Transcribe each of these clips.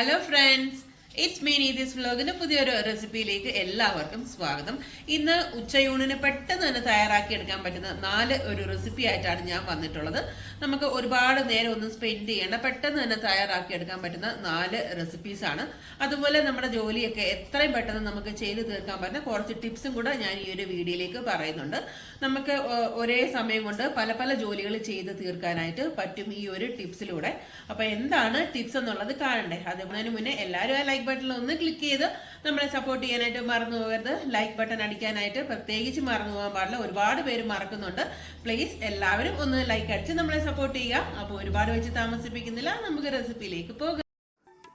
Hello friends. It's മീൻ ഈ this വ്ലോഗിന്റെ പുതിയൊരു റെസിപ്പിയിലേക്ക് എല്ലാവർക്കും സ്വാഗതം. ഇന്ന് ഉച്ചയൂണിന് പെട്ടെന്ന് തന്നെ തയ്യാറാക്കി എടുക്കാൻ പറ്റുന്ന നാല് ഒരു റെസിപ്പി ആയിട്ടാണ് ഞാൻ വന്നിട്ടുള്ളത്. നമുക്ക് ഒരുപാട് നേരം ഒന്നും സ്പെൻഡ് ചെയ്യേണ്ട പെട്ടെന്ന് തന്നെ തയ്യാറാക്കി എടുക്കാൻ പറ്റുന്ന നാല് റെസിപ്പീസ് ആണ്. അതുപോലെ നമ്മുടെ ജോലിയൊക്കെ എത്രയും പെട്ടെന്ന് നമുക്ക് ചെയ്ത് തീർക്കാൻ പറ്റുന്ന കുറച്ച് ടിപ്സും കൂടെ ഞാൻ ഈ ഒരു വീഡിയോയിലേക്ക് പറയുന്നുണ്ട്. നമുക്ക് ഒരേ സമയം കൊണ്ട് പല പല ജോലികൾ ചെയ്ത് തീർക്കാനായിട്ട് പറ്റും ഈ ഒരു ടിപ്സിലൂടെ അപ്പൊ എന്താണ് ടിപ്സ് എന്നുള്ളത് കാണണ്ടേ? അതിന് മുന്നേ എല്ലാവരും ലൈക്ക് ബട്ടണിൽ ഒന്ന് ക്ലിക്ക് ചെയ്ത് നമ്മളെ സപ്പോർട്ട് ചെയ്യാനായിട്ട് മറന്നു പോകരുത്. ലൈക്ക് ബട്ടൺ അടിക്കാനായിട്ട് പ്രത്യേകിച്ച് മറന്നു പോകാൻ പാടില്ല. ഒരുപാട് പേര് മറക്കുന്നുണ്ട്. പ്ലീസ് എല്ലാവരും ഒന്ന് ലൈക്ക് അടിച്ച് നമ്മളെ സപ്പോർട്ട് ചെയ്യുക. അപ്പോൾ ഒരുപാട് വെച്ച് താമസിപ്പിക്കുന്നില്ല. നമുക്ക് റെസിപ്പിയിലേക്ക് പോകാം.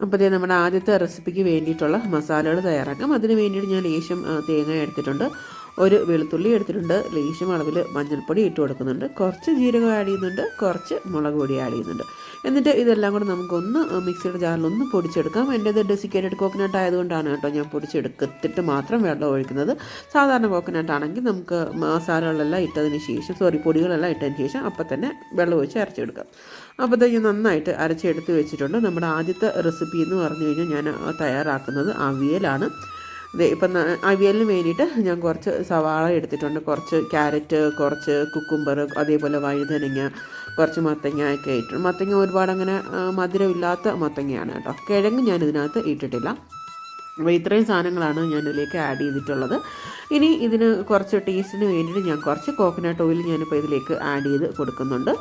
അപ്പോൾ ഇതേ നമ്മുടെ ആദ്യത്തെ റെസിപ്പിക്ക് വേണ്ടിയിട്ടുള്ള മസാലകൾ തയ്യാറാക്കാം. അതിന് വേണ്ടിയിട്ട് ഞാൻ ലേശം തേങ്ങ എടുത്തിട്ടുണ്ട്. ഒരു വെളുത്തുള്ളി എടുത്തിട്ടുണ്ട്. ലേശം അളവിൽ മഞ്ഞൾപ്പൊടി ഇട്ട് കൊടുക്കുന്നുണ്ട്. കുറച്ച് ജീരകം ആഡ് ചെയ്യുന്നുണ്ട്. കുറച്ച് മുളക് പൊടി ആഡ് ചെയ്യുന്നുണ്ട്. എന്നിട്ട് ഇതെല്ലാം കൂടെ നമുക്കൊന്ന് മിക്സിയുടെ ജാറിൽ ഒന്ന് പൊടിച്ചെടുക്കാം. എന്റേത് ഡെസിക്കേറ്റഡ് കോക്കനട്ട് ആയതുകൊണ്ടാണ് കേട്ടോ ഞാൻ പൊടിച്ചെടുത്തിട്ട് മാത്രം വെള്ളം ഒഴിക്കുന്നത്. സാധാരണ കോക്കനട്ട് ആണെങ്കിൽ നമുക്ക് മസാലകളെല്ലാം ഇട്ടതിന് ശേഷം സോറി പൊടികളെല്ലാം ഇട്ടതിന് ശേഷം അപ്പം തന്നെ വെള്ളം ഒഴിച്ച് അരച്ചെടുക്കാം. അപ്പോൾ ഇത് നന്നായിട്ട് അരച്ചെടുത്ത് വെച്ചിട്ടുണ്ട്. നമ്മുടെ ആദ്യത്തെ റെസിപ്പി എന്ന് പറഞ്ഞു കഴിഞ്ഞാൽ ഞാൻ തയ്യാറാക്കുന്നത് അവിയലാണ്. ഇപ്പം അവിയലിന് വേണ്ടിയിട്ട് ഞാൻ കുറച്ച് സവാള എടുത്തിട്ടുണ്ട്. കുറച്ച് ക്യാരറ്റ് കുറച്ച് കുക്കുംബർ അതേപോലെ വഴുതനങ്ങ കുറച്ച് മത്തങ്ങ ഒക്കെ ഇട്ടു മത്തങ്ങ ഒരുപാട് അങ്ങനെ മധുരമില്ലാത്ത മത്തങ്ങയാണ് കേട്ടോ. കിഴങ്ങ് ഞാൻ ഇതിനകത്ത് ഇട്ടിട്ടില്ല. അപ്പോൾ ഇത്രയും സാധനങ്ങളാണ് ഞാൻ ഇതിലേക്ക് ആഡ് ചെയ്തിട്ടുള്ളത്. ഇനി ഇതിന് കുറച്ച് ടേസ്റ്റിന് വേണ്ടിയിട്ട് ഞാൻ കുറച്ച് കോക്കനട്ട് ഓയിൽ ഞാനിപ്പോൾ ഇതിലേക്ക് ആഡ് ചെയ്ത് കൊടുക്കുന്നുണ്ട്.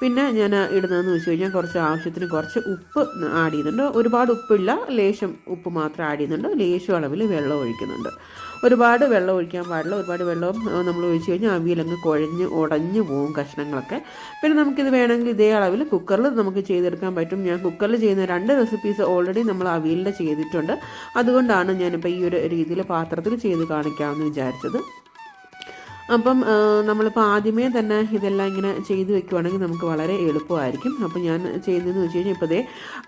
പിന്നെ ഞാൻ ഇടുന്നതെന്ന് വെച്ച് കഴിഞ്ഞാൽ കുറച്ച് ആവശ്യത്തിന് കുറച്ച് ഉപ്പ് ആഡ് ചെയ്യുന്നുണ്ട്. ഒരുപാട് ഉപ്പില്ല. ലേശം ഉപ്പ് മാത്രം ആഡ് ചെയ്യുന്നുണ്ട്. ലേശം അളവിൽ വെള്ളം ഒഴിക്കുന്നുണ്ട്. ഒരുപാട് വെള്ളം ഒഴിക്കാൻ പാടില്ല. ഒരുപാട് വെള്ളം നമ്മൾ ഒഴിച്ച് കഴിഞ്ഞാൽ അവിയിലങ്ങ് കുഴഞ്ഞ് ഉടഞ്ഞു പോകും കഷ്ണങ്ങളൊക്കെ. പിന്നെ നമുക്കിത് വേണമെങ്കിൽ ഇതേ അളവിൽ കുക്കറിൽ നമുക്ക് ചെയ്തെടുക്കാൻ പറ്റും. ഞാൻ കുക്കറിൽ ചെയ്യുന്ന രണ്ട് റെസിപ്പീസ് ഓൾറെഡി നമ്മൾ അവിയലിന്റെ ചെയ്തിട്ടുണ്ട്. അതുകൊണ്ടാണ് ഞാനിപ്പോൾ ഈ ഒരു രീതിയിൽ പാത്രത്തിൽ ചെയ്ത് കാണിക്കാമെന്ന് വിചാരിച്ചത്. അപ്പം നമ്മളിപ്പോൾ ആദ്യമേ തന്നെ ഇതെല്ലാം ഇങ്ങനെ ചെയ്ത് വെക്കുവാണെങ്കിൽ നമുക്ക് വളരെ എളുപ്പമായിരിക്കും. അപ്പം ഞാൻ ചെയ്യുന്നതെന്ന് വെച്ച് കഴിഞ്ഞാൽ ഇപ്പോൾ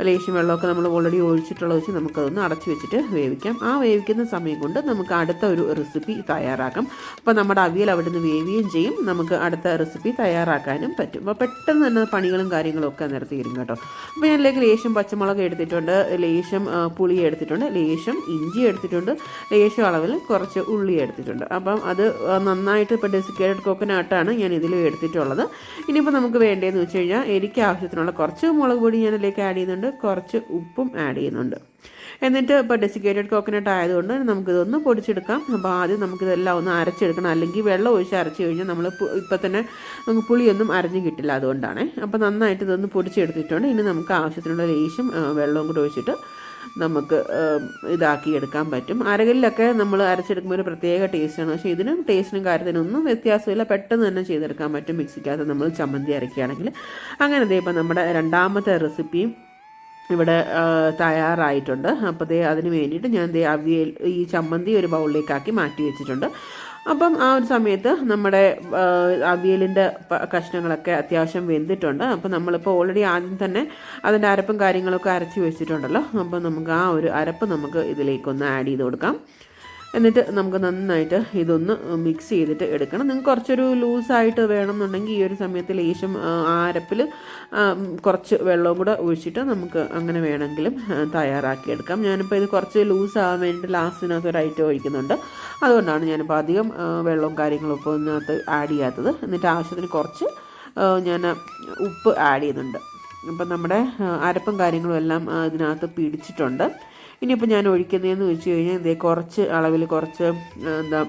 ലേശം വെള്ളമൊക്കെ നമ്മൾ ഓൾറെഡി ഒഴിച്ചിട്ടുള്ളത് വെച്ച് നമുക്കതൊന്ന് അടച്ചു വെച്ചിട്ട് വേവിക്കാം. ആ വേവിക്കുന്ന സമയം കൊണ്ട് നമുക്ക് അടുത്ത ഒരു റെസിപ്പി തയ്യാറാക്കാം. അപ്പോൾ നമ്മുടെ അവിയൽ അവിടെ നിന്ന് വേവുകയും ചെയ്യും. നമുക്ക് അടുത്ത റെസിപ്പി തയ്യാറാക്കാനും പറ്റും. അപ്പോൾ പെട്ടെന്ന് തന്നെ പണികളും കാര്യങ്ങളും ഒക്കെ തരും കേട്ടോ. അപ്പോൾ ഞാൻ ഇതിലേക്ക് ലേശം പച്ചമുളക് എടുത്തിട്ടുണ്ട് ലേശം പുളി എടുത്തിട്ടുണ്ട് ലേശം ഇഞ്ചി എടുത്തിട്ടുണ്ട് ലേശം അളവിൽ കുറച്ച് ഉള്ളി എടുത്തിട്ടുണ്ട്. അപ്പം അത് ആ, നന്നായിട്ട് ഇപ്പോൾ ഡെസിക്കേറ്റഡ് കോക്കനട്ടാണ് ഞാൻ ഇതിൽ എടുത്തിട്ടുള്ളത്. ഇനിയിപ്പോൾ നമുക്ക് വേണ്ടതെന്ന് വെച്ച് കഴിഞ്ഞാൽ എനിക്ക് ആവശ്യത്തിനുള്ള കുറച്ച് മുളക് പൊടി ഞാൻ അതിലേക്ക് ആഡ് ചെയ്യുന്നുണ്ട്. കുറച്ച് ഉപ്പും ആഡ് ചെയ്യുന്നുണ്ട്. എന്നിട്ട് ഇപ്പോൾ ഡെസിക്കേറ്റഡ് കോക്കനട്ട് ആയതുകൊണ്ട് നമുക്കിതൊന്ന് പൊടിച്ചെടുക്കാം. അപ്പോൾ ആദ്യം നമുക്കിതെല്ലാം ഒന്ന് അരച്ചെടുക്കണം. അല്ലെങ്കിൽ വെള്ളം ഒഴിച്ച് അരച്ച് കഴിഞ്ഞാൽ നമ്മൾ ഇപ്പം തന്നെ നമുക്ക് പുളിയൊന്നും അരഞ്ഞ് കിട്ടില്ല അതുകൊണ്ടാണ്. അപ്പോൾ നന്നായിട്ട് ഇതൊന്ന് പൊടിച്ചെടുത്തിട്ടുണ്ട്. ഇനി നമുക്ക് ആവശ്യത്തിനുള്ള ലേശം വെള്ളവും കൂടെ ഒഴിച്ചിട്ട് നമുക്ക് ഇതാക്കിയെടുക്കാൻ പറ്റും. അരകല്ലൊക്കെ നമ്മൾ അരച്ചെടുക്കുമ്പോൾ ഒരു പ്രത്യേക ടേസ്റ്റാണ്. പക്ഷേ ഇതിനും ടേസ്റ്റിനും കാര്യത്തിനും ഒന്നും വ്യത്യാസമില്ല. പെട്ടെന്ന് തന്നെ ചെയ്തെടുക്കാൻ പറ്റും. മിക്സിക്കകത്ത് നമ്മൾ ചമ്മന്തി അരക്കുകയാണെങ്കിൽ അങ്ങനെ ദേ ഇപ്പം നമ്മുടെ രണ്ടാമത്തെ റെസിപ്പിയും ഇവിടെ തയ്യാറായിട്ടുണ്ട്. അപ്പോൾ ദേ അതിന് വേണ്ടിയിട്ട് ഞാൻ ദേ അവിയൽ ഈ ചമ്മന്തി ഒരു ബൗളിലേക്കാക്കി മാറ്റി വെച്ചിട്ടുണ്ട്. അപ്പം ആ ഒരു സമയത്ത് നമ്മുടെ അവിയലിന്റെ കഷ്ണങ്ങളൊക്കെ അത്യാവശ്യം വെന്തിട്ടുണ്ട്. അപ്പം നമ്മളിപ്പോൾ ഓൾറെഡി ആദ്യം തന്നെ അതിന്റെ അരപ്പും കാര്യങ്ങളൊക്കെ അരച്ച് വെച്ചിട്ടുണ്ടല്ലോ. അപ്പം നമുക്ക് ആ ഒരു അരപ്പ് നമുക്ക് ഇതിലേക്കൊന്ന് ആഡ് ചെയ്ത് കൊടുക്കാം. എന്നിട്ട് നമുക്ക് നന്നായിട്ട് ഇതൊന്ന് മിക്സ് ചെയ്തിട്ട് എടുക്കണം. നിങ്ങൾക്ക് കുറച്ചൊരു ലൂസായിട്ട് വേണമെന്നുണ്ടെങ്കിൽ ഈ ഒരു സമയത്ത് ലേശം ആ, ആ കുറച്ച് വെള്ളവും കൂടെ ഒഴിച്ചിട്ട് നമുക്ക് അങ്ങനെ വേണമെങ്കിലും തയ്യാറാക്കി എടുക്കാം. ഞാനിപ്പോൾ ഇത് കുറച്ച് ലൂസ് ആവാൻ വേണ്ടിയിട്ട് ലാസ്റ്റിനകത്ത് ഒരു ഐറ്റം ഒഴിക്കുന്നുണ്ട്. അതുകൊണ്ടാണ് ഞാനിപ്പോൾ അധികം വെള്ളവും കാര്യങ്ങളും ഇപ്പോൾ ഇതിനകത്ത് ആഡ് ചെയ്യാത്തത്. എന്നിട്ട് ആവശ്യത്തിന് കുറച്ച് ഞാൻ ഉപ്പ് ആഡ് ചെയ്യുന്നുണ്ട്. അപ്പം നമ്മുടെ അരപ്പും കാര്യങ്ങളും എല്ലാം ഇതിനകത്ത് പിടിച്ചിട്ടുണ്ട്. ഇനിയിപ്പോൾ ഞാൻ ഒഴിക്കുന്നതെന്ന് വെച്ച് കഴിഞ്ഞാൽ ഇതേ കുറച്ച് അളവിൽ കുറച്ച് എന്താ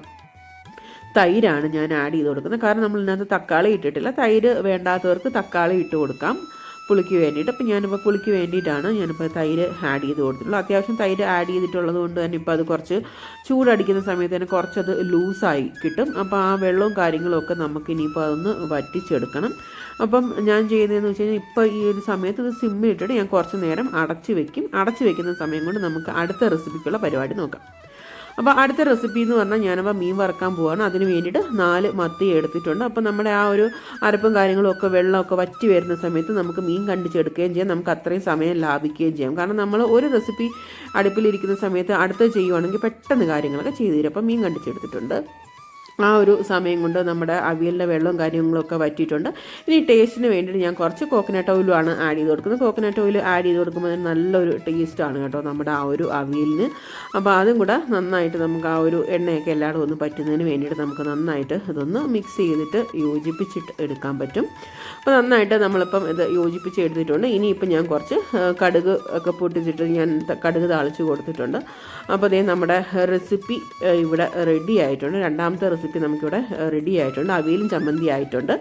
തൈരാണ് ഞാൻ ആഡ് ചെയ്ത് കൊടുക്കുന്നത്. കാരണം നമ്മൾ ഇതിനകത്ത് തക്കാളി ഇട്ടിട്ടില്ല. തൈര് വേണ്ടാത്തവർക്ക് തക്കാളി ഇട്ട് കൊടുക്കാം പുളിക്ക് വേണ്ടിയിട്ട്. അപ്പം ഞാനിപ്പോൾ പുളിക്ക് വേണ്ടിയിട്ടാണ് ഞാനിപ്പോൾ തൈര് ആഡ് ചെയ്ത് കൊടുത്തിട്ടുള്ളത്. അത്യാവശ്യം തൈര് ആഡ് ചെയ്തിട്ടുള്ളത് കൊണ്ട് തന്നെ ഇപ്പോൾ അത് കുറച്ച് ചൂടടിക്കുന്ന സമയത്ത് തന്നെ കുറച്ചത് ലൂസായി കിട്ടും. അപ്പോൾ ആ വെള്ളവും കാര്യങ്ങളും ഒക്കെ നമുക്ക് ഇനിയിപ്പോൾ അതൊന്ന് വറ്റിച്ചെടുക്കണം. അപ്പം ഞാൻ ചെയ്യുന്നതെന്ന് വെച്ച് കഴിഞ്ഞാൽ ഇപ്പോൾ ഈ ഒരു സമയത്ത് ഇത് സിമ്മിൽ ഇട്ടിട്ട് ഞാൻ കുറച്ച് നേരം അടച്ചു വെക്കും. അടച്ച് വെക്കുന്ന സമയം കൊണ്ട് നമുക്ക് അടുത്ത റെസിപ്പിക്കുള്ള പരിപാടി നോക്കാം. അപ്പോൾ അടുത്ത റെസിപ്പി എന്ന് പറഞ്ഞാൽ ഞാനപ്പോൾ മീൻ വറക്കാൻ പോവാണ്. അതിന് വേണ്ടിയിട്ട് നാല് മത്തി എടുത്തിട്ടുണ്ട്. അപ്പോൾ നമ്മുടെ ആ ഒരു അരപ്പും കാര്യങ്ങളൊക്കെ വെള്ളമൊക്കെ വറ്റി വരുന്ന സമയത്ത് നമുക്ക് മീൻ കണ്ടിച്ചെടുക്കുകയും ചെയ്യാം. നമുക്ക് അത്രയും സമയം ലാഭിക്കുകയും ചെയ്യാം. കാരണം നമ്മൾ ഒരു റെസിപ്പി അടുപ്പിലിരിക്കുന്ന സമയത്ത് അടുത്ത ചെയ്യുവാണെങ്കിൽ പെട്ടെന്ന് കാര്യങ്ങളൊക്കെ ചെയ്തു തരും. അപ്പോൾ മീൻ കണ്ടിച്ചെടുത്തിട്ടുണ്ട്. ആ ഒരു സമയം കൊണ്ട് നമ്മുടെ അവിയലിന്റെ വെള്ളവും കാര്യങ്ങളൊക്കെ വറ്റിയിട്ടുണ്ട്. ഇനി ടേസ്റ്റിന് വേണ്ടിയിട്ട് ഞാൻ കുറച്ച് കോക്കനട്ട് ഓയിലുമാണ് ആഡ് ചെയ്ത് കൊടുക്കുന്നത്. കോക്കനട്ട് ഓയിൽ ആഡ് ചെയ്ത് കൊടുക്കുമ്പോൾ നല്ലൊരു ടേസ്റ്റാണ് കേട്ടോ നമ്മുടെ ആ ഒരു അവിയലിന്. അപ്പോൾ അതും കൂടെ നന്നായിട്ട് നമുക്ക് ആ ഒരു എണ്ണയൊക്കെ എല്ലായിടും ഒന്ന് പറ്റുന്നതിന് വേണ്ടിയിട്ട് നമുക്ക് നന്നായിട്ട് ഇതൊന്ന് മിക്സ് ചെയ്തിട്ട് യോജിപ്പിച്ചിട്ട് എടുക്കാൻ പറ്റും. അപ്പോൾ നന്നായിട്ട് നമ്മളിപ്പം ഇത് യോജിപ്പിച്ച് എടുത്തിട്ടുണ്ട്. ഇനിയിപ്പം ഞാൻ കുറച്ച് കടുക് ഒക്കെ പൊട്ടിച്ചിട്ട് ഞാൻ കടുക് താളിച്ച് കൊടുത്തിട്ടുണ്ട്. അപ്പോൾ അതേ നമ്മുടെ റെസിപ്പി ഇവിടെ റെഡി ആയിട്ടുണ്ട്. രണ്ടാമത്തെ റെസിപ്പി നമുക്കിവിടെ റെഡി ആയിട്ടുണ്ട്. അവിയലും ചമ്മന്തി ആയിട്ടുണ്ട്.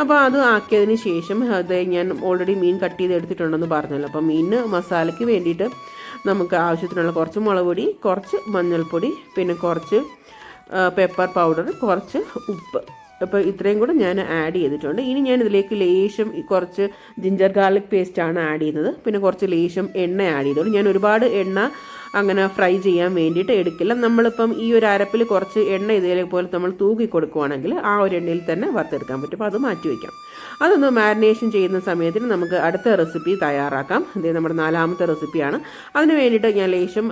അപ്പോൾ അത് ആക്കിയതിന് ശേഷം അത് ഞാൻ ഓൾറെഡി മീൻ കട്ട് ചെയ്ത് എടുത്തിട്ടുണ്ടെന്ന് പറഞ്ഞല്ലോ. അപ്പോൾ മീനിന് മസാലയ്ക്ക് വേണ്ടിയിട്ട് നമുക്ക് ആവശ്യത്തിനുള്ള കുറച്ച് മുളക് പൊടി കുറച്ച് മഞ്ഞൾപ്പൊടി പിന്നെ കുറച്ച് പെപ്പർ പൗഡർ കുറച്ച് ഉപ്പ്. അപ്പോൾ ഇത്രയും കൂടെ ഞാൻ ആഡ് ചെയ്തിട്ടുണ്ട്. ഇനി ഞാൻ ഇതിലേക്ക് ലേശം കുറച്ച് ജിഞ്ചർ ഗാർലിക് പേസ്റ്റാണ് ആഡ് ചെയ്യുന്നത്. പിന്നെ കുറച്ച് ലേശം എണ്ണ ആഡ് ചെയ്തോളൂ ഞാൻ ഒരുപാട് എണ്ണ അങ്ങനെ ഫ്രൈ ചെയ്യാൻ വേണ്ടിയിട്ട് എടുക്കില്ല. നമ്മളിപ്പം ഈ ഒരു അരപ്പിൽ കുറച്ച് എണ്ണ ഇതേപോലെ നമ്മൾ തൂക്കി കൊടുക്കുവാണെങ്കിൽ ആ ഒരു എണ്ണയിൽ തന്നെ വറുത്തെടുക്കാൻ പറ്റും. അപ്പോൾ അത് മാറ്റി വയ്ക്കാം അതൊന്ന് മാരിനേഷൻ ചെയ്യുന്ന സമയത്തിന് നമുക്ക് അടുത്ത റെസിപ്പി തയ്യാറാക്കാം. ഇത് നമ്മുടെ നാലാമത്തെ റെസിപ്പിയാണ് അതിന് വേണ്ടിയിട്ട് ഞാൻ ലേശം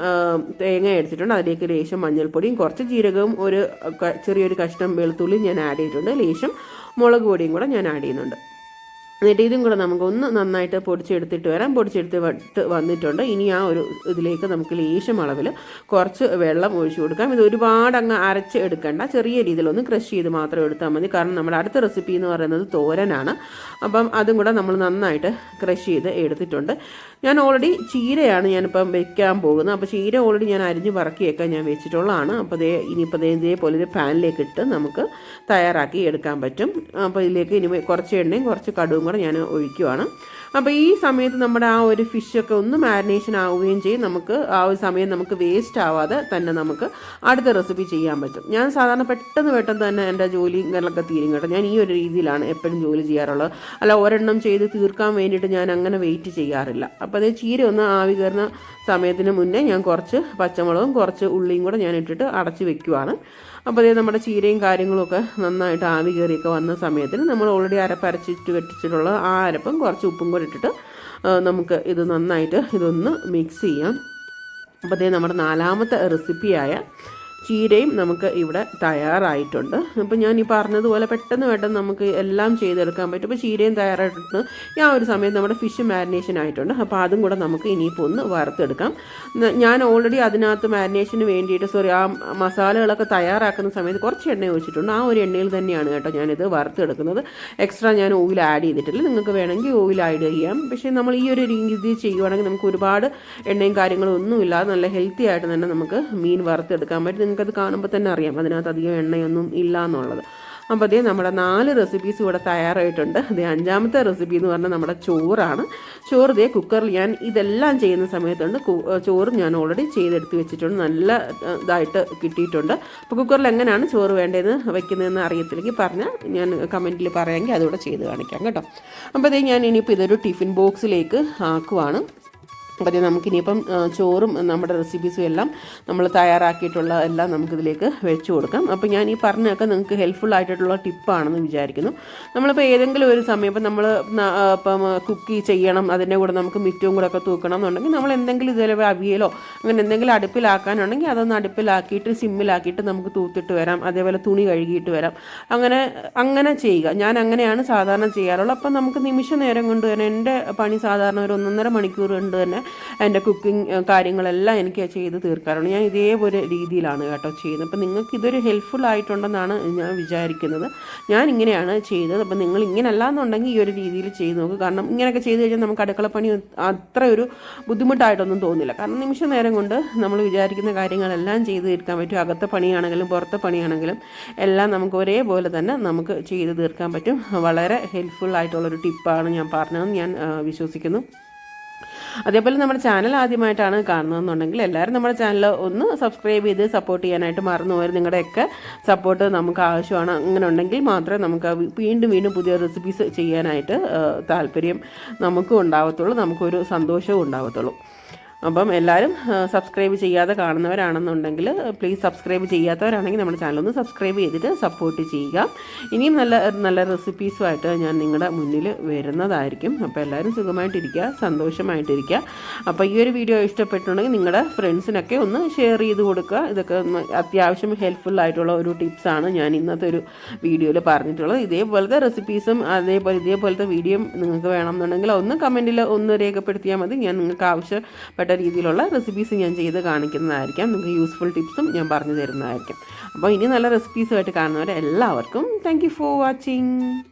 തേങ്ങ എടുത്തിട്ടുണ്ട്. അതിലേക്ക് ലേശം മഞ്ഞൾപ്പൊടിയും കുറച്ച് ജീരകവും ഒരു ചെറിയൊരു കഷ്ണം വെളുത്തുള്ളിയും ഞാൻ ആഡ് ചെയ്തിട്ടുണ്ട് ലേശം മുളക് പൊടിയും കൂടെ ഞാൻ ആഡ് ചെയ്യുന്നുണ്ട്. എന്നിട്ട് ഇതും കൂടെ നമുക്ക് ഒന്ന് നന്നായിട്ട് പൊടിച്ചെടുത്തിട്ട് വരാം. പൊടിച്ചെടുത്ത് വന്നിട്ടുണ്ട്. ഇനി ആ ഒരു ഇതിലേക്ക് നമുക്ക് ലേശം അളവിൽ കുറച്ച് വെള്ളം ഒഴിച്ചു കൊടുക്കാം. ഇത് ഒരുപാട് അങ്ങ് അരച്ച് എടുക്കേണ്ട. ചെറിയ രീതിയിലൊന്ന് ക്രഷ് ചെയ്ത് മാത്രം എടുത്താൽ മതി. കാരണം നമ്മുടെ അടുത്ത റെസിപ്പി എന്ന് പറയുന്നത് തോരനാണ്. അപ്പം അതും കൂടെ നമ്മൾ നന്നായിട്ട് ക്രഷ് ചെയ്ത് എടുത്തിട്ടുണ്ട്. ഞാൻ ഓൾറെഡി ചീരയാണ് ഞാനിപ്പം വെക്കാൻ പോകുന്നത്. അപ്പോൾ ചീര ഓൾറെഡി ഞാൻ അരിഞ്ഞ് പറക്കിയൊക്കെ ഞാൻ വെച്ചിട്ടുള്ളതാണ്. അപ്പോൾ ദേ ഇനിയിപ്പോൾ ദേ ഇതേപോലെ ഒരു പാനിലേക്ക് ഇട്ട് നമുക്ക് തയ്യാറാക്കി എടുക്കാൻ പറ്റും. അപ്പോൾ ഇതിലേക്ക് ഇനി കുറച്ച് എണ്ണയും കുറച്ച് കടുവും കൂടെ ഞാൻ ഒഴിക്കുവാണ്. അപ്പോൾ ഈ സമയത്ത് നമ്മുടെ ആ ഒരു ഫിഷൊക്കെ ഒന്ന് മാരിനേഷൻ ആവുകയും ചെയ്യും. നമുക്ക് ആ ഒരു സമയം നമുക്ക് വേസ്റ്റ് ആവാതെ തന്നെ നമുക്ക് അടുത്ത റെസിപ്പി ചെയ്യാൻ പറ്റും. ഞാൻ സാധാരണ പെട്ടെന്ന് പെട്ടെന്ന് തന്നെ എന്റെ ജോലി കാര്യങ്ങളൊക്കെ തീരും കേട്ടോ. ഞാൻ ഈ ഒരു രീതിയിലാണ് എപ്പോഴും ജോലി ചെയ്യാറുള്ളത്. അല്ല ഒരെണ്ണം ചെയ്ത് തീർക്കാൻ വേണ്ടിയിട്ട് ഞാൻ അങ്ങനെ വെയിറ്റ് ചെയ്യാറില്ല. അപ്പോൾ അത് ചീര ഒന്ന് ആവി കയറുന്ന സമയത്തിന് മുന്നേ ഞാൻ കുറച്ച് പച്ചമുളകും കുറച്ച് ഉള്ളിയും കൂടെ ഞാൻ ഇട്ടിട്ട് അടച്ച് വെക്കുവാണ്. അപ്പോൾ അതേ നമ്മുടെ ചീരയും കാര്യങ്ങളൊക്കെ നന്നായിട്ട് ആവി കയറിയൊക്കെ വന്ന സമയത്തിന് നമ്മൾ ഓൾറെഡി അരപ്പ് അരച്ചിട്ട് വെച്ചിട്ടുള്ള ആ അരപ്പും കുറച്ച് ഉപ്പും കൂടി ഇട്ടിട്ട് നമുക്ക് ഇത് നന്നായിട്ട് ഇതൊന്ന് മിക്സ് ചെയ്യാം. അപ്പോൾ അതേ നമ്മുടെ നാലാമത്തെ റെസിപ്പിയായ ചീരയും നമുക്ക് ഇവിടെ തയ്യാറായിട്ടുണ്ട്. അപ്പോൾ ഞാൻ ഈ പറഞ്ഞതുപോലെ പെട്ടെന്ന് പെട്ടെന്ന് നമുക്ക് എല്ലാം ചെയ്തെടുക്കാൻ പറ്റും. അപ്പോൾ ചീരയും തയ്യാറായിട്ടുണ്ട്. ആ ഒരു സമയത്ത് നമ്മുടെ ഫിഷ് മാരിനേഷൻ ആയിട്ടുണ്ട്. അപ്പോൾ അതും കൂടെ നമുക്ക് ഇനിയിപ്പോൾ ഒന്ന് വറുത്തെടുക്കാം. ഞാൻ ഓൾറെഡി അതിനകത്ത് മാരിനേഷന് വേണ്ടിയിട്ട് സോറി ആ മസാലകളൊക്കെ തയ്യാറാക്കുന്ന സമയത്ത് കുറച്ച് എണ്ണ ഒഴിച്ചിട്ടുണ്ട്. ആ ഒരു എണ്ണയിൽ തന്നെയാണ് കേട്ടോ ഞാനിത് വറുത്തെടുക്കുന്നത്. എക്സ്ട്രാ ഞാൻ ഓയിൽ ആഡ് ചെയ്തിട്ടില്ല. നിങ്ങൾക്ക് വേണമെങ്കിൽ ഓയിൽ ആഡ് ചെയ്യാം. പക്ഷേ നമ്മൾ ഈ ഒരു രീതി ചെയ്യുവാണെങ്കിൽ നമുക്ക് ഒരുപാട് എണ്ണയും കാര്യങ്ങളും ഒന്നുമില്ലാതെ നല്ല ഹെൽത്തി ആയിട്ട് തന്നെ നമുക്ക് മീൻ വറുത്തെടുക്കാൻ പറ്റും. നിങ്ങൾക്കത് കാണുമ്പോൾ തന്നെ അറിയാം അതിനകത്ത് അധികം എണ്ണയൊന്നും ഇല്ല എന്നുള്ളത്. അപ്പോൾ അതേ നമ്മുടെ നാല് റെസിപ്പീസ് ഇവിടെ തയ്യാറായിട്ടുണ്ട്. അതേ അഞ്ചാമത്തെ റെസിപ്പി എന്ന് പറഞ്ഞാൽ നമ്മുടെ ചോറാണ്. ചോറ് ഇതേ കുക്കറിൽ ഞാൻ ഇതെല്ലാം ചെയ്യുന്ന സമയത്തുണ്ട്. ചോറ് ഞാൻ ഓൾറെഡി ചെയ്തെടുത്ത് വെച്ചിട്ടുണ്ട്. നല്ല ഇതായിട്ട് കിട്ടിയിട്ടുണ്ട്. അപ്പോൾ കുക്കറിൽ എങ്ങനെയാണ് ചോറ് വേണ്ടതെന്ന് വെക്കുന്നതെന്ന് അറിയത്തില്ലെങ്കിൽ പറഞ്ഞാൽ ഞാൻ കമന്റിൽ പറയാമെങ്കിൽ അതുകൂടെ ചെയ്ത് കാണിക്കാം കേട്ടോ. അപ്പോൾ അതേ ഞാൻ ഇനിയിപ്പോൾ ഇതൊരു ടിഫിൻ ബോക്സിലേക്ക് ആക്കുവാണ്. അപ്പോൾ നമുക്ക് നമുക്കിനിയിപ്പം ചോറും നമ്മുടെ റെസിപ്പീസും എല്ലാം നമ്മൾ തയ്യാറാക്കിയിട്ടുള്ള എല്ലാം നമുക്കിതിലേക്ക് വെച്ച് കൊടുക്കാം. അപ്പോൾ ഞാൻ ഈ പറഞ്ഞൊക്കെ നിങ്ങൾക്ക് ഹെൽപ്ഫുൾ ആയിട്ടുള്ള ടിപ്പാണെന്ന് വിചാരിക്കുന്നു. നമ്മളിപ്പോൾ ഏതെങ്കിലും ഒരു സമയം ഇപ്പം നമ്മൾ ഇപ്പം കുക്ക് ചെയ്യണം അതിന്റെ കൂടെ നമുക്ക് മിറ്റവും കൂടെ ഒക്കെ തൂക്കണം എന്നുണ്ടെങ്കിൽ നമ്മൾ എന്തെങ്കിലും ഇതുപോലെ അവിയലോ അങ്ങനെ എന്തെങ്കിലും അടുപ്പിലാക്കാനുണ്ടെങ്കിൽ അതൊന്ന് അടുപ്പിലാക്കിയിട്ട് സിമ്മിലാക്കിയിട്ട് നമുക്ക് തൂത്തിട്ട് വരാം. അതേപോലെ തുണി കഴുകിയിട്ട് വരാം. അങ്ങനെ അങ്ങനെ ചെയ്യുക. ഞാൻ അങ്ങനെയാണ് സാധാരണ ചെയ്യാറുള്ളത്. അപ്പം നമുക്ക് നിമിഷ നേരം കൊണ്ട് തന്നെ എന്റെ പണി സാധാരണ ഒരു ഒന്നൊന്നര മണിക്കൂർ കൊണ്ട് തന്നെ എന്റെ കുക്കിംഗ് കാര്യങ്ങളെല്ലാം എനിക്ക് ചെയ്ത് തീർക്കാറുണ്ട്. ഞാൻ ഇതേപോലെ രീതിയിലാണ് കേട്ടോ ചെയ്യുന്നത്. അപ്പം നിങ്ങൾക്ക് ഇതൊരു ഹെൽപ്ഫുൾ ആയിട്ടുണ്ടെന്നാണ് ഞാൻ വിചാരിക്കുന്നത്. ഞാൻ ഇങ്ങനെയാണ് ചെയ്തത്. അപ്പം നിങ്ങൾ ഇങ്ങനെയല്ല എന്നുണ്ടെങ്കിൽ ഈ ഒരു രീതിയിൽ ചെയ്ത് നോക്കുക കാരണം ഇങ്ങനെയൊക്കെ ചെയ്ത് കഴിഞ്ഞാൽ നമുക്ക് അടുക്കളപ്പണി അത്ര ഒരു ബുദ്ധിമുട്ടായിട്ടൊന്നും തോന്നില്ല. കാരണം നിമിഷ നേരം കൊണ്ട് നമ്മൾ വിചാരിക്കുന്ന കാര്യങ്ങളെല്ലാം ചെയ്ത് തീർക്കാൻ പറ്റും. അകത്തെ പണിയാണെങ്കിലും പുറത്തെ പണിയാണെങ്കിലും എല്ലാം നമുക്ക് ഒരേപോലെ തന്നെ നമുക്ക് ചെയ്ത് തീർക്കാൻ പറ്റും. വളരെ ഹെൽപ്ഫുൾ ആയിട്ടുള്ളൊരു ടിപ്പാണ് ഞാൻ പറഞ്ഞതെന്ന് ഞാൻ വിശ്വസിക്കുന്നു. അതേപോലെ നമ്മുടെ ചാനൽ ആദ്യമായിട്ടാണ് കാണുന്നതെന്നുണ്ടെങ്കിൽ എല്ലാവരും നമ്മുടെ ചാനൽ ഒന്ന് സബ്സ്ക്രൈബ് ചെയ്ത് സപ്പോർട്ട് ചെയ്യാനായിട്ട് മറന്നു പോയത് നിങ്ങളുടെയൊക്കെ സപ്പോർട്ട് നമുക്ക് ആവശ്യമാണ്. അങ്ങനെ ഉണ്ടെങ്കിൽ മാത്രമേ നമുക്ക് വീണ്ടും വീണ്ടും പുതിയ റെസിപ്പീസ് ചെയ്യാനായിട്ട് താല്പര്യം നമുക്കും ഉണ്ടാവത്തുള്ളൂ. നമുക്കൊരു സന്തോഷവും ഉണ്ടാവത്തുള്ളൂ. അപ്പം എല്ലാവരും സബ്സ്ക്രൈബ് ചെയ്യാതെ കാണുന്നവരാണെന്നുണ്ടെങ്കിൽ പ്ലീസ് സബ്സ്ക്രൈബ് ചെയ്യാത്തവരാണെങ്കിൽ നമ്മുടെ ചാനലൊന്ന് സബ്സ്ക്രൈബ് ചെയ്തിട്ട് സപ്പോർട്ട് ചെയ്യുക. ഇനിയും നല്ല നല്ല റെസിപ്പീസുമായിട്ട് ഞാൻ നിങ്ങളുടെ മുന്നിൽ വരുന്നതായിരിക്കും. അപ്പോൾ എല്ലാവരും സുഖമായിട്ടിരിക്കുക സന്തോഷമായിട്ടിരിക്കുക. അപ്പോൾ ഈ ഒരു വീഡിയോ ഇഷ്ടപ്പെട്ടുണ്ടെങ്കിൽ നിങ്ങളുടെ ഫ്രണ്ട്സിനൊക്കെ ഒന്ന് ഷെയർ ചെയ്ത് കൊടുക്കുക. ഇതൊക്കെ അത്യാവശ്യം ഹെൽപ്ഫുൾ ആയിട്ടുള്ള ഒരു ടിപ്സാണ് ഞാൻ ഇന്നത്തെ ഒരു വീഡിയോയിൽ പറഞ്ഞിട്ടുള്ളത്. ഇതേപോലത്തെ റെസിപ്പീസും അതേപോലെ ഇതേപോലത്തെ വീഡിയോയും നിങ്ങൾക്ക് വേണമെന്നുണ്ടെങ്കിൽ ഒന്ന് കമന്റിൽ ഒന്ന് രേഖപ്പെടുത്തിയാൽ മതി. ഞാൻ നിങ്ങൾക്ക് ആവശ്യപ്പെട്ട രീതിയിലുള്ള റെസിപ്പീസ് ഞാൻ ചെയ്ത് കാണിക്കുന്നതായിരിക്കാം. നിങ്ങൾക്ക് യൂസ്ഫുൾ ടിപ്സും ഞാൻ പറഞ്ഞു തരുന്നതായിരിക്കും. അപ്പോൾ ഇനി നല്ല റെസിപ്പീസുമായിട്ട് കാണുന്നവരെ എല്ലാവർക്കും താങ്ക് ഫോർ വാച്ചിങ്